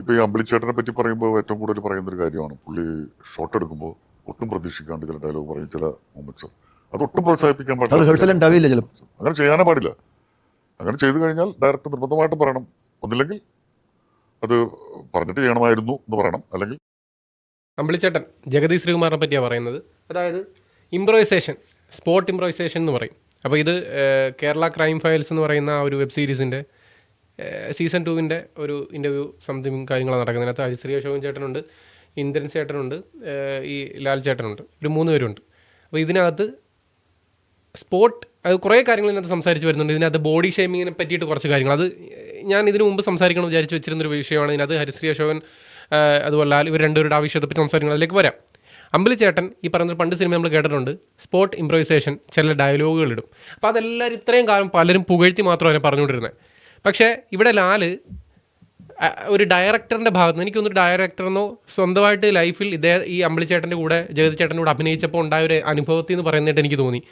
ഇപ്പൊ ഈ അമ്പലിച്ചേട്ടനെ പറ്റി പറയുമ്പോൾ ഏറ്റവും കൂടുതൽ പറയുന്ന ഒരു കാര്യമാണ്. പുള്ളി ഷോട്ട് എടുക്കുമ്പോൾ ഒട്ടും പ്രതീക്ഷിക്കാണ്ട് ചില ഡയലോഗ് പറയും ചില മൊമെന്റ്സ് അത് ഒട്ടും പ്രോത്സാഹിപ്പിക്കാൻ പാടില്ല. അങ്ങനെ ചെയ്യാനേ പാടില്ല. അങ്ങനെ ചെയ്തു കഴിഞ്ഞാൽ ഡയറക്ടർ നിർബന്ധമായിട്ടും പറയണം. ഒന്നില്ലെങ്കിൽ അത് പറഞ്ഞിട്ട് ചെയ്യണമായിരുന്നു എന്ന് പറയണം. അല്ലെങ്കിൽ അമ്പിളിച്ചേട്ടൻ ജഗതി ശ്രീകുമാറിനെ പറ്റിയാണ് പറയുന്നത്. അതായത് ഇംപ്രൈസേഷൻ സ്പോട്ട് ഇംപ്രൈസേഷൻ എന്ന് പറയും. അപ്പോൾ ഇത് കേരള ക്രൈം ഫയൽസ് എന്ന് പറയുന്ന ആ ഒരു വെബ് സീരീസിന്റെ സീസൺ ടുവിന്റെ ഒരു ഇന്റർവ്യൂ സംതിങ് കാര്യങ്ങളാണ് നടക്കുന്നത്. അതിനകത്ത് ഹരിശ്രീ അശോകൻ ചേട്ടനുണ്ട് ഇന്ദ്രൻ ചേട്ടനുണ്ട് ഈ ലാൽ ചേട്ടനുണ്ട്. ഒരു മൂന്ന് പേരുണ്ട്. അപ്പോൾ ഇതിനകത്ത് സ്പോട്ട് അത് കുറേ കാര്യങ്ങൾ ഇതിനകത്ത് സംസാരിച്ച് വരുന്നുണ്ട്. ഇതിനകത്ത് ബോഡി ഷേമിങ്ങിനെ പറ്റിയിട്ട് കുറച്ച് കാര്യങ്ങൾ. അത് ഞാൻ ഇതിനു മുമ്പ് സംസാരിക്കണം വിചാരിച്ച് വെച്ചിരുന്നൊരു വിഷയമാണ്. ഇതിനകത്ത് ഹരിശ്രീ അശോകൻ അതുപോലെ ലാൽ ഇവർ രണ്ടുപേരുടെ ആവശ്യത്തെ വിഷയത്തെ പറ്റി സംസാരിക്കണം. അതിലേക്ക് വരാം. അമ്പലി ചേട്ടൻ ഈ പറയുന്ന പണ്ട് സിനിമ നമ്മൾ കേട്ടിട്ടുണ്ട്. സ്പോട്ട് ഇംപ്രൊവൈസേഷൻ ചില ഡയലോഗുകൾ ഇടും അപ്പോൾ അതെല്ലാവരും ഇത്രയും കാലം പലരും പുകഴ്ത്തി മാത്രമാണ് പറഞ്ഞുകൊണ്ടിരുന്നത്. പക്ഷേ ഇവിടെ ലാൽ ഒരു ഡയറക്ടറിന്റെ ഭാഗത്ത് നിന്ന് എനിക്കൊന്നൊരു ഡയറക്ടറെന്നോ സ്വന്തമായിട്ട് ലൈഫിൽ ഇതേ ഈ അമ്പിളിച്ചേട്ടന്റെ കൂടെ ജഗതി ചേട്ടന്റെ കൂടെ അഭിനയിച്ചപ്പോൾ ഉണ്ടായ ഒരു അനുഭവത്തിൽ നിന്ന് പറയുന്നതായിട്ട് എനിക്ക് തോന്നി.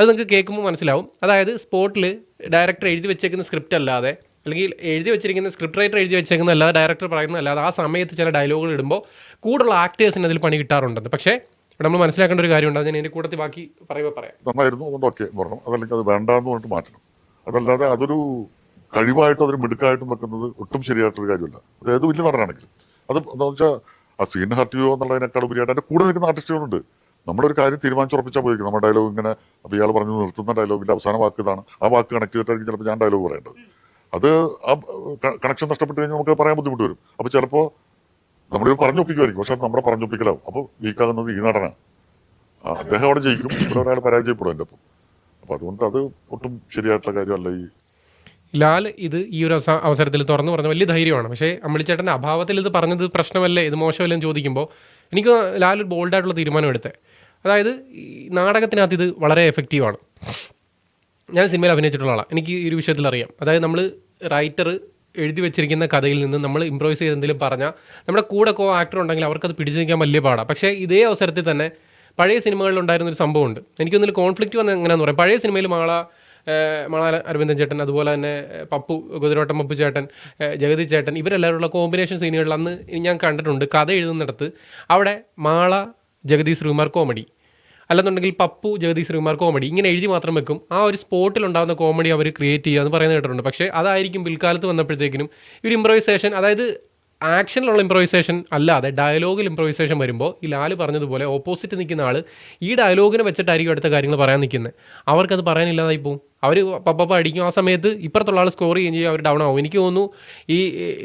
അത് നിങ്ങൾക്ക് കേൾക്കുമ്പോൾ മനസ്സിലാവും. അതായത് സ്പോട്ടിൽ ഡയറക്ടർ എഴുതി വെച്ചേക്കുന്ന സ്ക്രിപ്റ്റ് അല്ലാതെ അല്ലെങ്കിൽ എഴുതി വെച്ചിരിക്കുന്ന സ്ക്രിപ്റ്റ് റൈറ്റർ എഴുതി വെച്ചേക്കുന്ന അല്ലാതെ ഡയറക്ടർ പറയുന്ന അല്ലാതെ ആ സമയത്ത് ചില ഡയലോഗുകൾ ഇടുമ്പോൾ കൂടുതലുള്ള ആക്ടേഴ്സിന് അതിൽ പണി കിട്ടാറുണ്ടെന്ന്. പക്ഷേ നമ്മൾ മനസ്സിലാക്കേണ്ട ഒരു കാര്യമുണ്ട്. അതിന് എന്റെ കൂട്ടത്തിൽ ബാക്കി പറയുമ്പോൾ പറയാം. നന്നായിരുന്നു. അതുകൊണ്ട് ഓക്കെ പറഞ്ഞു. അതല്ലെങ്കിൽ അത് വേണ്ടാന്ന് പറഞ്ഞിട്ട് മാറ്റണം. അതല്ലാതെ അതൊരു കഴിവായിട്ടും അതൊരു മിടുക്കായിട്ടും വെക്കുന്നത് ഒട്ടും ശരിയായിട്ടൊരു കാര്യമല്ല. അത് ഏത് വലിയ നടനാണെങ്കിലും. അത് എന്താ വെച്ചാൽ ആ സീൻ ഹർട്ട് ചെയ്യുമോ എന്നുള്ളതിനേക്കാൾ ഉപരിയായിട്ട് അതിന്റെ കൂടെ നിൽക്കുന്ന ആർട്ടിസ്റ്റുകളുണ്ട് നമ്മളൊരു കാര്യം തീരുമാനിച്ചുറപ്പിച്ചാൽ പോയിരിക്കും. നമ്മുടെ ഡയലോഗ് ഇങ്ങനെ അപ്പോൾ ഇയാൾ പറഞ്ഞ് നിർത്തുന്ന ഡയലോഗിന്റെ അവസാന വാക്ക് ഇതാണ്. ആ വാക്ക് കണക്ട് ചെയ്തിട്ടായിരിക്കും ചിലപ്പോൾ ഞാൻ ഡയലോഗ് പറയേണ്ടത്. അത് ആ കണക്ഷൻ നഷ്ടപ്പെട്ട് കഴിഞ്ഞാൽ നമുക്ക് പറയാൻ ബുദ്ധിമുട്ട് വരും. അപ്പോൾ ചിലപ്പോൾ നമ്മൾ പറഞ്ഞൊപ്പിക്കുമായിരിക്കും പക്ഷെ അത് നമ്മുടെ പറഞ്ഞൊപ്പിക്കലാവും. അപ്പോൾ വീക്കാകുന്നത് ഈ നടനാണ് അദ്ദേഹം അവിടെ ജയിക്കും. ഇവിടെ ഒരാൾ പരാജയപ്പെടും എന്റെ അപ്പം അപ്പോൾ അതുകൊണ്ട് അത് ഒട്ടും ശരിയായിട്ടുള്ള കാര്യമല്ല ഈ ലാൽ ഇത് ഈ ഒരു അവസരത്തിൽ തുറന്നു പറഞ്ഞ വലിയ ധൈര്യമാണ്. പക്ഷേ അമ്പിളിച്ചേട്ടന്റെ അഭാവത്തിൽ ഇത് പറഞ്ഞത് പ്രശ്നമല്ലേ ഇത് മോശമല്ലേ എന്ന് ചോദിക്കുമ്പോൾ എനിക്ക് ലാൽ ഒരു ബോൾഡായിട്ടുള്ള തീരുമാനം എടുത്തത് അതായത് നാടകത്തിനകത്ത് ഇത് വളരെ എഫക്റ്റീവാണ് ഞാൻ സിനിമയിൽ അഭിനയിച്ചിട്ടുള്ള ആളാണ് എനിക്ക് ഈ ഒരു വിഷയത്തിൽ അറിയാം. അതായത് നമ്മൾ റൈറ്റർ എഴുതി വെച്ചിരിക്കുന്ന കഥയിൽ നിന്ന് നമ്മൾ ഇമ്പ്രൂവൈസ് ചെയ്ത് എന്തെങ്കിലും പറഞ്ഞാൽ നമ്മുടെ കൂടെ കോ ആക്ടർ ഉണ്ടെങ്കിൽ അവർക്കത് പിടിച്ചു നിൽക്കാൻ വലിയ പാടാണ് പക്ഷേ ഇതേ അവസരത്തിൽ തന്നെ പഴയ സിനിമകളിൽ ഉണ്ടായിരുന്ന ഒരു സംഭവമുണ്ട്. എനിക്കൊന്നിൽ കോൺഫ്ലിക്റ്റ് വന്ന എങ്ങനെയാണെന്ന് പറയാം. പഴയ സിനിമയിൽ മാള മാള അരവിന്ദൻ ചേട്ടൻ അതുപോലെ തന്നെ പപ്പു കുതിരോട്ടം പപ്പു ചേട്ടൻ ജഗതി ചേട്ടൻ ഇവരെല്ലാവരുള്ള കോമ്പിനേഷൻ സീനുകളിൽ അന്ന് ഞാൻ കണ്ടിട്ടുണ്ട്. കഥ എഴുതുന്നിടത്ത് അവിടെ മാള ജഗതി ശ്രീകുമാർ കോമഡി അല്ലെന്നുണ്ടെങ്കിൽ പപ്പു ജഗതി ശ്രീകുമാർ കോമഡി ഇങ്ങനെ എഴുതി മാത്രം വെക്കും. ആ ഒരു സ്പോട്ടിൽ ഉണ്ടാകുന്ന കോമഡി അവർ ക്രിയേറ്റ് ചെയ്യുക എന്ന് പറയുന്നത് കേട്ടിട്ടുണ്ട്. പക്ഷേ അതായിരിക്കും പിൽക്കാലത്ത് വന്നപ്പോഴത്തേക്കിനും ഒരു ഇമ്പ്രവൈസേഷൻ അതായത് ആക്ഷനിലുള്ള ഇമ്പ്രവൈസേഷൻ അല്ലാതെ ഡയലോഗിൽ ഇംപ്രൊവൈസേഷൻ വരുമ്പോൾ ഈ ലാൽ പറഞ്ഞതുപോലെ ഓപ്പോസിറ്റ് നിൽക്കുന്ന ആൾ ഈ ഡയലോഗിനെ വെച്ചിട്ടായിരിക്കും അടുത്ത കാര്യങ്ങൾ പറയാൻ നിൽക്കുന്നത്. അവർക്കത് പറയാനില്ലാതായി പോകും അവർ പപ്പ അടിക്കും ആ സമയത്ത് ഇപ്പുറത്തുള്ള ആൾ സ്കോർ ചെയ്യുകയും ചെയ്യും. അവർ ഡൗൺ ആവും. എനിക്ക് തോന്നുന്നു ഈ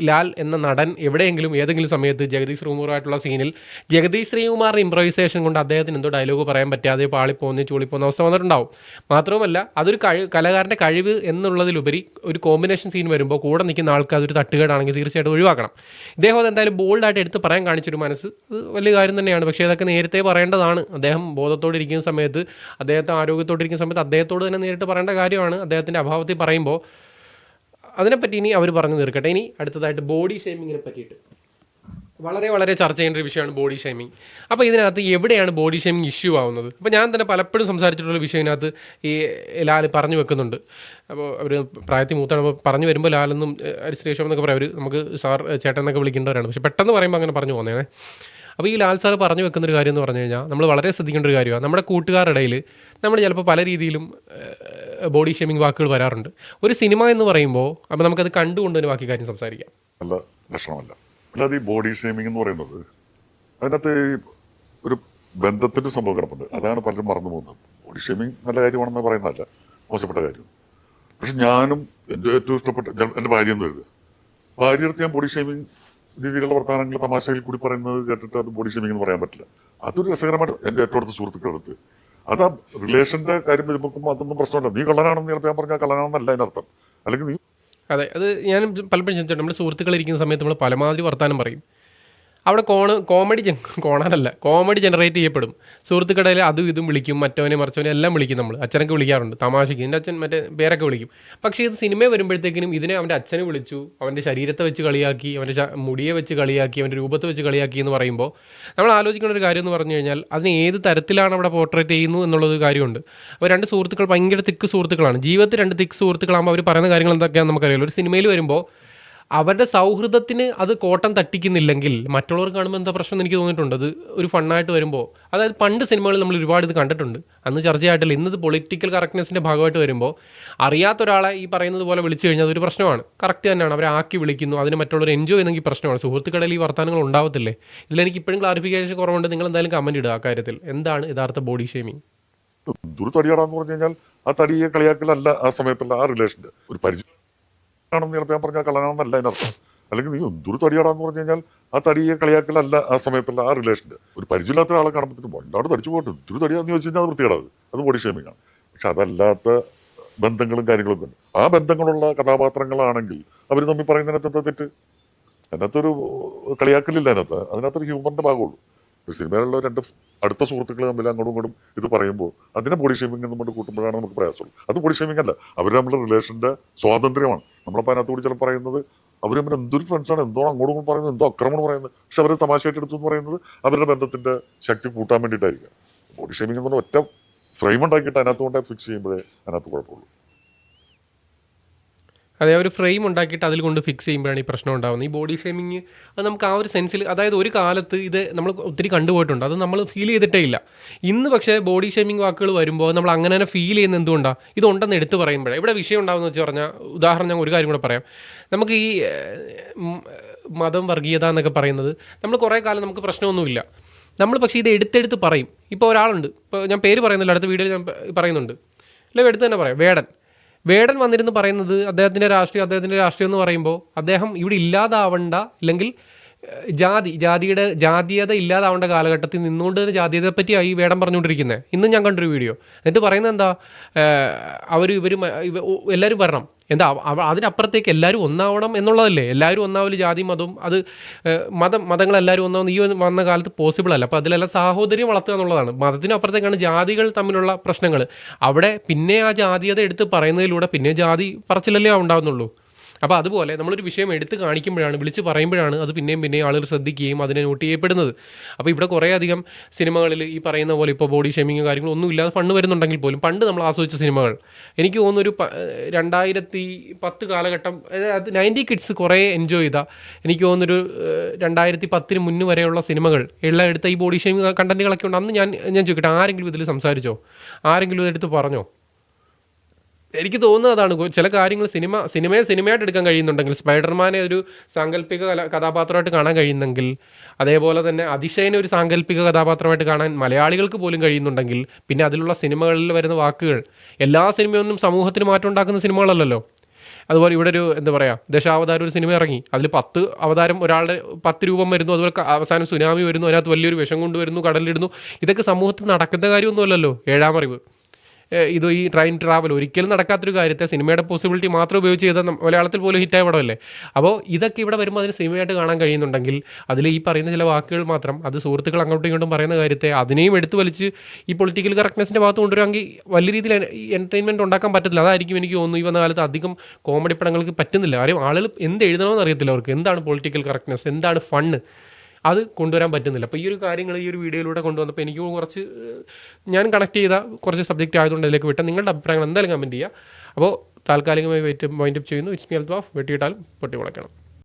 ലാൽ എന്ന നടൻ എവിടെയെങ്കിലും ഏതെങ്കിലും സമയത്ത് ജഗദീഷ് ശ്രീകുമാറായിട്ടുള്ള സീനിൽ ജഗദീഷ് ശ്രീകുമാറിന്റെ ഇംപ്രൈസേഷൻ കൊണ്ട് അദ്ദേഹത്തിന് എന്തോ ഡയലോഗ് പറയാൻ പറ്റാതെ പാളിപ്പോന്ന് ചൂളിപ്പോകുന്ന അവസ്ഥ വന്നിട്ടുണ്ടാവും. മാത്രവുമല്ല അതൊരു കഴിവ് കലാകാരന്റെ കഴിവ് എന്നുള്ളതിലുപരി ഒരു കോമ്പിനേഷൻ സീൻ വരുമ്പോൾ കൂടെ നിൽക്കുന്ന ആൾക്ക് അതൊരു തട്ടുകേടാണെങ്കിൽ തീർച്ചയായിട്ടും ഒഴിവാക്കണം. ഇദ്ദേഹം അത് എന്തായാലും ബോൾഡായിട്ട് എടുത്ത് പറയാൻ കാണിച്ചൊരു മനസ്സ് വലിയ കാര്യം തന്നെയാണ്. പക്ഷേ ഇതൊക്കെ നേരത്തെ പറയേണ്ടതാണ്. അദ്ദേഹം ബോധത്തോടെ ഇരിക്കുന്ന സമയത്ത് അദ്ദേഹത്തെ ആരോഗ്യത്തോടെ ഇരിക്കുന്ന സമയത്ത് അദ്ദേഹത്തോട് തന്നെ നേരിട്ട് പറയേണ്ട കാര്യമാണ് അദ്ദേഹത്തിന്റെ അഭാവത്തിൽ പറയുമ്പോൾ അതിനെപ്പറ്റി ഇനി അവർ പറഞ്ഞു തീർക്കട്ടെ. ഇനി അടുത്തതായിട്ട് ബോഡി ഷേമിങ്ങിനെ പറ്റിയിട്ട്. വളരെ വളരെ ചർച്ച ചെയ്യേണ്ട ഒരു വിഷയമാണ് ബോഡി ഷേമിങ് അപ്പോൾ ഇതിനകത്ത് എവിടെയാണ് ബോഡി ഷേമിങ് ഇഷ്യൂ ആവുന്നത്? അപ്പോൾ ഞാൻ തന്നെ പലപ്പോഴും സംസാരിച്ചിട്ടുള്ള വിഷയം ഇതിനകത്ത് ഈ ലാൽ പറഞ്ഞു വെക്കുന്നുണ്ട്. അപ്പോൾ അവർ പ്രായത്തിൽ മൂത്താണ് പറഞ്ഞു വരുമ്പോൾ ലാലെന്നും അരിശ്രേഷം എന്നൊക്കെ പറയും. അവർ നമുക്ക് സാർ ചേട്ടൻ എന്നൊക്കെ വിളിക്കേണ്ടവരാണ്. പക്ഷെ പെട്ടെന്ന് പറയുമ്പോൾ അങ്ങനെ പറഞ്ഞു പോകുന്നേ അപ്പോൾ ഈ ലാൽ സാർ പറഞ്ഞു വെക്കുന്ന ഒരു കാര്യം എന്ന് പറഞ്ഞു കഴിഞ്ഞാൽ നമ്മൾ വളരെ ശ്രദ്ധിക്കേണ്ട ഒരു കാര്യമാണ്. നമ്മുടെ കൂട്ടുകാരുടെ ഇടയിൽ നമ്മൾ ചിലപ്പോൾ പല രീതിയിലും ബോഡി ഷേമിംഗ് വാക്കുകൾ വരാറുണ്ട്. ഒരു സിനിമ എന്ന് പറയുമ്പോൾ അപ്പോൾ നമുക്കത് കണ്ടുകൊണ്ട് തന്നെ ബാക്കി കാര്യം സംസാരിക്കാം. നല്ല ലക്ഷണമല്ല അല്ലാതെ ഈ ബോഡി ഷേമിംഗ് എന്ന് പറയുന്നത് അതിനകത്ത് ഒരു ബന്ധത്തിന്റെ സംഭവം കിടപ്പുണ്ട്. അതാണ് പലരും മറന്നു പോകുന്നത്. ബോഡി ഷേമിംഗ് നല്ല കാര്യമാണെന്ന് പറയുന്നതല്ല. മോശപ്പെട്ട കാര്യം. പക്ഷെ ഞാനും എന്റെ ഏറ്റവും ഇഷ്ടപ്പെട്ട എന്റെ ഭാര്യ എന്ന് എഴുതുക ഭാര്യ അടുത്ത് ഞാൻ ബോഡി ഷേമിംഗ് രീതിയിലുള്ള വർത്തമാനങ്ങൾ തമാശയിൽ കൂടി പറയുന്നത് കേട്ടിട്ട് അത് ബോഡി ഷേമിംഗ് എന്ന് പറയാൻ പറ്റില്ല. അതൊരു രസകരമായിട്ട് എന്റെ ഏറ്റവും അടുത്ത സുഹൃത്തുക്കളുടെ അടുത്ത് അത് റിലേഷന്റെ കാര്യം വരുമ്പോൾ അതൊന്നും പ്രശ്നമില്ല. നീ കള്ളനാണെന്ന് ചിലപ്പോൾ ഞാൻ പറഞ്ഞാൽ കള്ളനാണെന്നല്ല അതിനർത്ഥം. അല്ലെങ്കിൽ നീ അതെ അത് ഞാൻ പലപ്പോഴും ചിന്തിച്ചിട്ടുണ്ട്. നമ്മുടെ സുഹൃത്തുക്കൾ ഇരിക്കുന്ന സമയത്ത് നമ്മൾ പലമാതിരി വർത്താനം പറയും. അവിടെ കോണ് കോമഡി കോണാനല്ല കോമഡി ജനറേറ്റ് ചെയ്യപ്പെടും. സുഹൃത്തുക്കടയിൽ അതും ഇതും വിളിക്കും മറ്റവനെ മറിച്ചവനെ എല്ലാം വിളിക്കും നമ്മൾ അച്ഛനൊക്കെ വിളിക്കാറുണ്ട് തമാശയ്ക്ക്. എന്റെ അച്ഛൻ മറ്റേ പേരൊക്കെ വിളിക്കും. പക്ഷേ ഇത് സിനിമ വരുമ്പോഴത്തേക്കിനും ഇതിനെ അവന്റെ അച്ഛനെ വിളിച്ചു അവന്റെ ശരീരത്തെ വെച്ച് കളിയാക്കി അവന്റെ മുടിയെ വെച്ച് കളിയാക്കി അവന്റെ രൂപത്തെ വെച്ച് കളിയാക്കി എന്ന് പറയുമ്പോൾ നമ്മൾ ആലോചിക്കേണ്ട ഒരു കാര്യം എന്ന് പറഞ്ഞു കഴിഞ്ഞാൽ അതിന് ഏത് തരത്തിലാണ് അവിടെ പോർട്രേറ്റ് ചെയ്യുന്നു എന്നുള്ളത് കാര്യമുണ്ട്. അപ്പോൾ രണ്ട് സുഹൃത്തുക്കൾ ഭയങ്കര തിക്ക് സുഹൃത്തുക്കളാണ്. ജീവിതത്തിൽ രണ്ട് തിക്ക് സുഹൃത്തുക്കളാകുമ്പോൾ അവർ പറയുന്ന കാര്യങ്ങൾ എന്തൊക്കെയാണെന്ന് നമുക്കറിയാലോ. ഒരു സിനിമയിൽ വരുമ്പോൾ അവരുടെ സൗഹൃദത്തിന് അത് കോട്ടം തട്ടിക്കുന്നില്ലെങ്കിൽ മറ്റുള്ളവർ കാണുമ്പോൾ എന്താ പ്രശ്നം എനിക്ക് തോന്നിയിട്ടുണ്ട്. അത് ഒരു ഫണ്ണായിട്ട് വരുമ്പോൾ അതായത് പണ്ട് സിനിമകളിൽ നമ്മൾ ഒരുപാട് ഇത് കണ്ടിട്ടുണ്ട്. അന്ന് ചർച്ചയായിട്ടില്ല. ഇന്നത് പൊളിറ്റിക്കൽ കറക്റ്റ്നെസ്സിന്റെ ഭാഗമായിട്ട് വരുമ്പോൾ അറിയാത്ത ഒരാളെ ഈ പറയുന്നത് പോലെ വിളിച്ചു കഴിഞ്ഞാൽ അതൊരു പ്രശ്നമാണ്. കറക്റ്റ് തന്നെയാണ്. അവരെ ആക്കി വിളിക്കുന്നു. അതിന് മറ്റുള്ളവർ എൻജോയ് ചെയ്യുന്നെങ്കിൽ പ്രശ്നമാണ്. സുഹൃത്തുക്കളിൽ ഈ വർത്തമാനങ്ങൾ ഉണ്ടാവത്തില്ലേ? ഇതിലെനിക്ക് ഇപ്പോഴും ക്ലാരിഫിക്കേഷൻ കുറവുണ്ട്. നിങ്ങൾ എന്തായാലും കമന്റ് ഇടുക ആ കാര്യത്തിൽ. എന്താണ് യഥാർത്ഥ ബോഡി ഷേമിങ് ദുരു തടിയാടാന്ന് പറഞ്ഞു കഴിഞ്ഞാൽ ആ തടിയെ കളിയാക്കലല്ല ആ സമയത്തുള്ള ആ റിലേഷന്റെ ഒരു പരിചയം ആണെന്ന് ചിലപ്പോൾ ഞാൻ പറഞ്ഞാൽ കള്ളനാണെന്നല്ല അതിനർത്ഥം. അല്ലെങ്കിൽ നീ എന്തൊരു തടിയാടാന്ന് പറഞ്ഞു കഴിഞ്ഞാൽ ആ തടിയെ കളിയാക്കലല്ല ആ സമയത്തുള്ള ആ റിലേഷന്റെ ഒരു പരിചയമില്ലാത്ത ഒരാളെ കാണുമ്പോൾ വല്ലാണ്ട് തടിച്ചു പോകട്ടെ. എന്തൊരു തടിയാന്ന് ചോദിച്ചു കഴിഞ്ഞാൽ അത് വൃത്തികേടാത് അത്. ബോഡി ഷേമിംഗ് ആണ്. പക്ഷെ അതല്ലാത്ത ബന്ധങ്ങളും കാര്യങ്ങളൊക്കെ ഉണ്ട്. ആ ബന്ധങ്ങളുള്ള കഥാപാത്രങ്ങളാണെങ്കിൽ അവർ തമ്മിൽ പറയുന്നതിനകത്ത് എന്താ തെറ്റ്? അതിനകത്തൊരു കളിയാക്കലില്ല അതിനകത്ത്. അതിനകത്തൊരു ഹ്യൂമറിന്റെ ഭാഗമുള്ളൂ. സിനിമയിലുള്ള രണ്ട് അടുത്ത സുഹൃത്തുക്കൾ തമ്മിൽ അങ്ങോട്ടും ഇങ്ങോട്ടും ഇത് പറയുമ്പോൾ അതിനെ ബോഡി ഷേമിംഗ് എന്ന് കൊണ്ട് കൂട്ടുമ്പോഴാണ് നമുക്ക് പ്രയാസമുള്ളൂ. അത് ബോഡി ഷേമിംഗ് അല്ല. അവർ നമ്മുടെ റിലേഷന്റെ സ്വാതന്ത്ര്യമാണ്. നമ്മളപ്പോൾ അതിനകത്ത് കൂടി ചിലപ്പോൾ പറയുന്നത് അവർ തമ്മിൽ എന്തൊരു ഫ്രണ്ട്സാണ് എന്തോ അങ്ങോട്ടും പറയുന്നത് എന്തോ അക്രമണം പറയുന്നത്. പക്ഷെ അവർ തമാശയായിട്ട് എടുത്തു എന്ന് പറയുന്നത് അവരുടെ ബന്ധത്തിന്റെ ശക്തി കൂട്ടാൻ വേണ്ടിയിട്ടായിരിക്കും. ബോഡി ഷേമിംഗ് എന്ന് പറഞ്ഞാൽ ഒറ്റ ഫ്രെയിം ഉണ്ടാക്കിയിട്ട് അതിനകത്ത് കൊണ്ടേ ഫിക്സ് ചെയ്യുമ്പോഴേ അതിനകത്ത് കുഴപ്പമുള്ളൂ. അതെ ഒരു ഫ്രെയിം ഉണ്ടാക്കിയിട്ട് അതിൽ കൊണ്ട് ഫിക്സ് ചെയ്യുമ്പോഴാണ് ഈ പ്രശ്നം ഉണ്ടാകുന്നത് ഈ ബോഡി ഷേമിങ് അത് നമുക്ക് ആ ഒരു സെൻസിൽ അതായത് ഒരു കാലത്ത് ഇത് നമ്മൾ ഒത്തിരി കണ്ടുപോയിട്ടുണ്ട്. അത് നമ്മൾ ഫീൽ ചെയ്തിട്ടേ ഇല്ല. ഇന്ന് പക്ഷേ ബോഡി ഷേമിംഗ് വാക്കുകൾ വരുമ്പോൾ നമ്മൾ അങ്ങനെ തന്നെ ഫീൽ ചെയ്യുന്ന എന്തുകൊണ്ടാണ് ഇതുണ്ടെന്ന് എടുത്തു പറയുമ്പോഴേ. ഇവിടെ വിഷയം ഉണ്ടാകുന്ന വെച്ച് പറഞ്ഞാൽ ഉദാഹരണം ഞാൻ ഒരു കാര്യം കൂടെ പറയാം. നമുക്ക് ഈ മതം വർഗീയത എന്നൊക്കെ പറയുന്നത് നമ്മൾ കുറേ കാലം നമുക്ക് പ്രശ്നമൊന്നുമില്ല. നമ്മൾ പക്ഷേ ഇത് എടുത്തെടുത്ത് പറയും. ഇപ്പോൾ ഒരാളുണ്ട്. ഇപ്പോൾ ഞാൻ പേര് പറയുന്നില്ല അടുത്ത വീഡിയോയിൽ ഞാൻ പറയുന്നുണ്ട്. അല്ലെങ്കിൽ എടുത്ത് തന്നെ പറയാം. വേടൻ. വേടൻ വന്നിരുന്ന് പറയുന്നത് അദ്ദേഹത്തിന്റെ രാഷ്ട്രീയം അദ്ദേഹത്തിന്റെ രാഷ്ട്രീയം എന്ന് പറയുമ്പോൾ അദ്ദേഹം ഇവിടെ ഇല്ലാതാവണ്ട അല്ലെങ്കിൽ ജാതി ജാതിയുടെ ജാതീയത ഇല്ലാതാവേണ്ട കാലഘട്ടത്തിൽ നിന്നുകൊണ്ട് തന്നെ ജാതീയതയെ പറ്റിയായി ഈ വേടം പറഞ്ഞുകൊണ്ടിരിക്കുന്നത് ഇന്നും ഞാൻ കണ്ടൊരു വീഡിയോ. എന്നിട്ട് പറയുന്നത് എന്താ? അവർ ഇവർ എല്ലാവരും വരണം. എന്താ അതിനപ്പുറത്തേക്ക് എല്ലാവരും ഒന്നാവണം എന്നുള്ളതല്ലേ? എല്ലാവരും ഒന്നാവൽ ജാതി മതവും അത് മതം മതങ്ങളെല്ലാവരും ഒന്നാവുന്ന ഈ വന്ന കാലത്ത് പോസിബിൾ അല്ല. അപ്പോൾ അതിലെല്ലാം സാഹോദര്യം വളർത്തുക എന്നുള്ളതാണ്. മതത്തിനപ്പുറത്തേക്കാണ് ജാതികൾ തമ്മിലുള്ള പ്രശ്നങ്ങൾ അവിടെ പിന്നെ ആ ജാതീയത എടുത്ത് പറയുന്നതിലൂടെ പിന്നെ ജാതി പറച്ചിലല്ലേ ഉണ്ടാവുന്നുള്ളൂ. അപ്പോൾ അതുപോലെ നമ്മളൊരു വിഷയം എടുത്ത് കാണിക്കുമ്പോഴാണ് വിളിച്ച് പറയുമ്പോഴാണ് അത് പിന്നെയും പിന്നെയും ആളുകൾ ശ്രദ്ധിക്കുകയും അതിനെ നോട്ട് ചെയ്യപ്പെടുന്നത്. അപ്പോൾ ഇവിടെ കുറേ അധികം സിനിമകളിൽ ഈ പറയുന്ന പോലെ ഇപ്പോൾ ബോഡി ഷേമിങ്ങോ കാര്യങ്ങളോ ഒന്നും ഇല്ലാതെ ഫണ്ട് വരുന്നുണ്ടെങ്കിൽ പോലും പണ്ട് നമ്മൾ ആസ്വദിച്ച സിനിമകൾ. എനിക്ക് തോന്നുന്നൊരു രണ്ടായിരത്തി പത്ത് കാലഘട്ടം അത് നയന്റി കിഡ്സ് കുറേ എൻജോയ് ചെയ്ത എനിക്ക് തോന്നുന്നൊരു രണ്ടായിരത്തി പത്തിന് മുന്ന് വരെയുള്ള സിനിമകൾ. എല്ലാം എടുത്ത ഈ ബോഡി ഷേമിങ് കണ്ടന്റുകളൊക്കെ ഉണ്ട്. അന്ന് ഞാൻ ഞാൻ ചോദിക്കട്ടെ ആരെങ്കിലും ഇതിൽ സംസാരിച്ചോ? ആരെങ്കിലും ഇതെടുത്ത് പറഞ്ഞോ? എനിക്ക് തോന്നുന്നത് അതാണ്. ചില കാര്യങ്ങൾ സിനിമ സിനിമയെ സിനിമയായിട്ട് എടുക്കാൻ കഴിയുന്നുണ്ടെങ്കിൽ സ്പൈഡർമാനെ ഒരു സാങ്കല്പിക കല കഥാപാത്രമായിട്ട് കാണാൻ കഴിയുന്നെങ്കിൽ അതേപോലെ തന്നെ അതിശയനെ ഒരു സാങ്കല്പിക കഥാപാത്രമായിട്ട് കാണാൻ മലയാളികൾക്ക് പോലും കഴിയുന്നുണ്ടെങ്കിൽ പിന്നെ അതിലുള്ള സിനിമകളിൽ വരുന്ന വാക്കുകൾ എല്ലാ സിനിമയൊന്നും സമൂഹത്തിന് മാറ്റം ഉണ്ടാക്കുന്ന സിനിമകളല്ലല്ലോ. അതുപോലെ ഇവിടെ ഒരു എന്താ പറയുക ദശാവതാരം ഒരു സിനിമ ഇറങ്ങി. അതിൽ പത്ത് അവതാരം ഒരാളുടെ പത്ത് രൂപം വരുന്നു അതുപോലെ അവസാനം സുനാമി വരുന്നു അതിനകത്ത് വലിയൊരു വിഷം കൊണ്ടുവരുന്നു കടലിലിടുന്നു. ഇതൊക്കെ സമൂഹത്തിൽ നടക്കുന്ന കാര്യമൊന്നുമല്ലല്ലോ ഏഴാം അറിവ്. ഇത് ഈ ട്രെയിൻ ട്രാവൽ ഒരിക്കലും നടക്കാത്തൊരു കാര്യത്തെ സിനിമയുടെ പോസിബിലിറ്റി മാത്രം ഉപയോഗിച്ച് ചെയ്ത മലയാളത്തിൽ പോലും ഹിറ്റായ പടമല്ലേ? അപ്പോൾ ഇതൊക്കെ ഇവിടെ വരുമ്പോൾ അതിന് സിനിമയായിട്ട് കാണാൻ കഴിയുന്നുണ്ടെങ്കിൽ അതിൽ ഈ പറയുന്ന ചില വാക്കുകൾ മാത്രം അത് സുഹൃത്തുക്കൾ അങ്ങോട്ടും ഇങ്ങോട്ടും പറയുന്ന കാര്യത്തെ അതിനെയും എടുത്തു വലിച്ച് ഈ പൊളിറ്റിക്കൽ കറക്റ്റ്നെസിന്റെ ഭാഗത്ത് കൊണ്ടുവരുമെങ്കിൽ വലിയ രീതിയിൽ എന്റർടൈൻമെന്റ് ഉണ്ടാക്കാൻ പറ്റത്തില്ല. അതായിരിക്കും എനിക്ക് തോന്നുന്നു ഈ വന്ന കാലത്ത് അധികം കോമഡി പടങ്ങൾക്ക് പറ്റുന്നില്ല. കാര്യം ആളുകൾ എന്ത് എഴുതണമെന്ന് അറിയത്തില്ല അവർക്ക്. എന്താണ് പൊളിറ്റിക്കൽ കറക്റ്റ്നെസ് എന്താണ് ഫണ്ണ് അത് കൊണ്ടുവരാൻ പറ്റുന്നില്ല. അപ്പോൾ ഈ ഒരു കാര്യങ്ങൾ ഈ ഒരു വീഡിയോയിലൂടെ കൊണ്ടുവന്നപ്പോൾ എനിക്ക് കുറച്ച് ഞാൻ കണക്ട് ചെയ്ത കുറച്ച് സബ്ജക്റ്റ് ആയതുകൊണ്ട് അതിലേക്ക് വിട്ട. നിങ്ങളുടെ അഭിപ്രായങ്ങൾ എന്തായാലും കമന്റ് ചെയ്യുക. അപ്പോൾ താൽക്കാലികമായി വെയിറ്റ് വൈൻഡപ്പ് ചെയ്യുന്നു. ഇറ്റ്സ് മി അൽത്വാഫ് വെട്ടിയിട്ടാലും പൊട്ടി മുളയ്ക്കണം